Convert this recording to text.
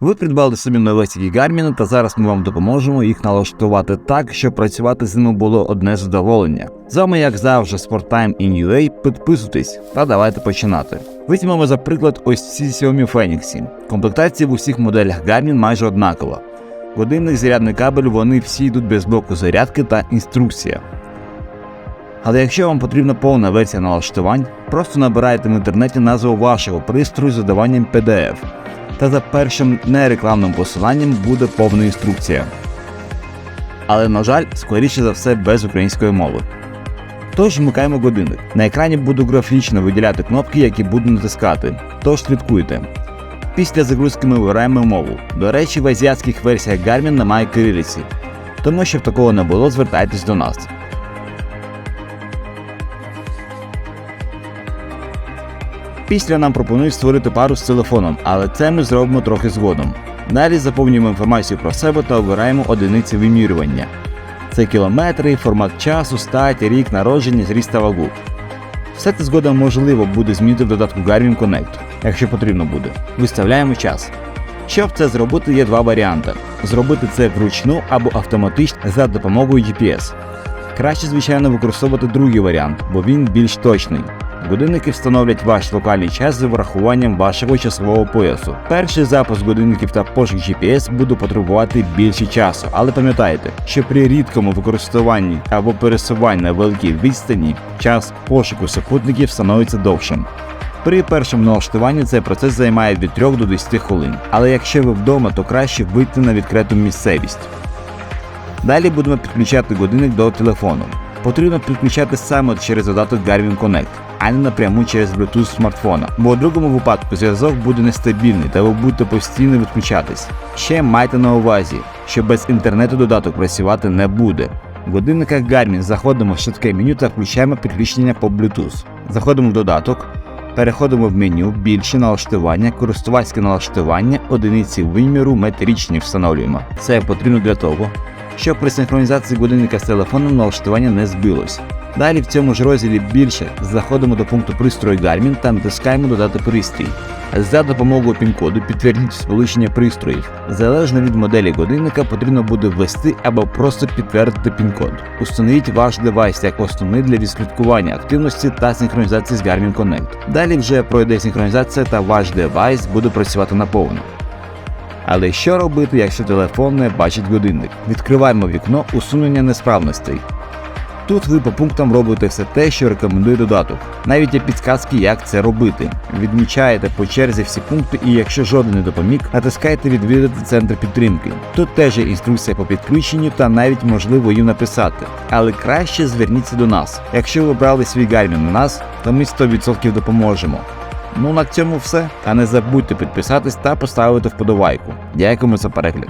Ви придбали собі новесенькі Garmin, та зараз ми вам допоможемо їх налаштувати так, щоб працювати з ними було одне задоволення. З вами, як завжди, Sporttime in UA. Підписуйтесь та давайте починати. Візьмемо за приклад ось ці Xiaomi Phoenix. Комплектація в усіх моделях Garmin майже однакова. Годинник зарядний кабель вони всі йдуть без блоку зарядки та інструкція. Але якщо вам потрібна повна версія налаштувань, просто набирайте в інтернеті назву вашого пристрою з додаванням PDF. Та за першим нерекламним посиланням буде повна інструкція. Але, на жаль, скоріше за все без української мови. Тож вмикаємо годинник. На екрані буду графічно виділяти кнопки, які буду натискати. Тож слідкуйте. Після загрузки ми вибираємо мову. До речі, в азіатських версіях Garmin немає кирилиці. Тому щоб такого не було, звертайтесь до нас. Після нам пропонують створити пару з телефоном, але це ми зробимо трохи згодом. Далі заповнюємо інформацію про себе та обираємо одиниці вимірювання. Це кілометри, формат часу, стать, рік народження, зріст та вагу. Все це згодом можливо буде змінити в додатку Garmin Connect, якщо потрібно буде. Виставляємо час. Щоб це зробити, є два варіанти: зробити це вручну або автоматично за допомогою GPS. Краще, звичайно, використовувати другий варіант, бо він більш точний. Годинники встановлять ваш локальний час з врахуванням вашого часового поясу. Перший запуск годинників та пошук GPS буде потребувати більше часу, але пам'ятайте, що при рідкому використовуванні або пересуванні на великій відстані час пошуку супутників становиться довшим. При першому налаштуванні цей процес займає від 3 до 10 хвилин, але якщо ви вдома, то краще вийти на відкриту місцевість. Далі будемо підключати годинник до телефону. Потрібно підключати саме через додаток Garmin Connect, а не напряму через Bluetooth смартфона, бо у другому випадку зв'язок буде нестабільний та ви будете постійно відключатись. Ще майте на увазі, що без інтернету додаток працювати не буде. В годинниках Garmin заходимо в швидке меню та включаємо підключення по Bluetooth. Заходимо в додаток, переходимо в меню, більше налаштування, користувацьке налаштування, одиниці виміру, метричні встановлюємо. Це потрібно для того, щоб при синхронізації годинника з телефоном налаштування не збилось. Далі в цьому ж розділі більше заходимо до пункту пристрою Garmin та натискаємо додати пристрій. За допомогою пін-коду підтвердіть сполучення пристроїв. Залежно від моделі годинника потрібно буде ввести або просто підтвердити пін-код. Установіть ваш девайс як основний для відслідкування активності та синхронізації з Garmin Connect. Далі вже пройде синхронізація та ваш девайс буде працювати наповну. Але що робити, якщо телефон не бачить годинник? Відкриваємо вікно усунення несправностей. Тут ви по пунктам робите все те, що рекомендує додаток. Навіть є підсказки, як це робити. Відмічаєте по черзі всі пункти, і якщо жоден не допоміг, натискайте відвідати центр підтримки. Тут теж є інструкція по підключенню та навіть можливо їм написати. Але краще зверніться до нас. Якщо ви брали свій Garmin на нас, то ми 100% допоможемо. Ну на цьому все. А не забудьте підписатись та поставити вподобайку. Дякуємо за перегляд.